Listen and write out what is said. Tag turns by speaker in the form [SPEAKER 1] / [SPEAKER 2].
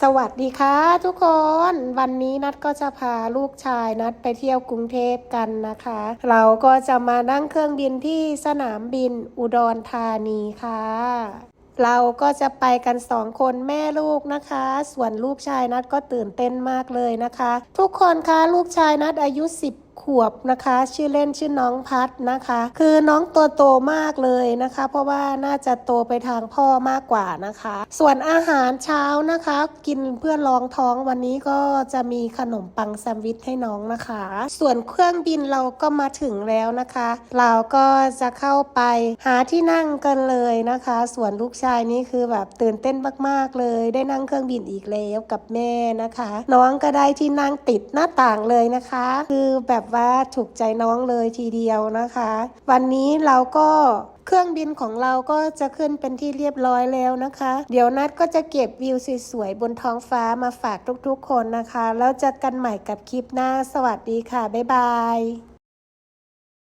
[SPEAKER 1] สวัสดีค่ะทุกคนวันนี้นัดก็จะพาลูกชายนัดไปเที่ยวกรุงเทพกันนะคะ เราก็จะมานั่งเครื่องบินที่สนามบินอุดรธานีค่ะ เราก็จะไปกันสองคนแม่ลูกนะคะ ส่วนลูกชายนัดก็ตื่นเต้นมากเลยนะคะ ทุกคนคะลูกชายนัดอายุ10 ขวบนะคะ ชื่อเล่นชื่อน้องพัดนะคะ คือน้องตัวโตมากเลยนะคะ เพราะว่าน่าจะโตไปทางพ่อมากกว่านะคะ ส่วนอาหารเช้านะคะ กินเพื่อรองท้องวันนี้ก็จะมีขนมปังแซนด์วิชให้น้องนะคะ ส่วนเครื่องบินเราก็มาถึงแล้วนะคะ เราก็จะเข้าไปหาที่นั่งกันเลยนะคะ ส่วนลูกชายนี่คือแบบตื่นเต้นมากๆเลย ได้นั่งเครื่องบินอีกแล้วกับแม่นะคะ น้องก็ได้ที่นั่งติดหน้าต่างเลยนะคะ คือแบบว่าถูกใจน้องเลยทีเดียวนะคะ วันนี้เราก็เครื่องบินของเราก็จะขึ้นเป็นที่เรียบร้อยแล้วนะคะ เดี๋ยวนัดก็จะเก็บวิวสวยๆบนท้องฟ้ามาฝากทุกๆคนนะคะ แล้วเจอกันใหม่กับคลิปหน้า สวัสดีค่ะ บ๊ายบาย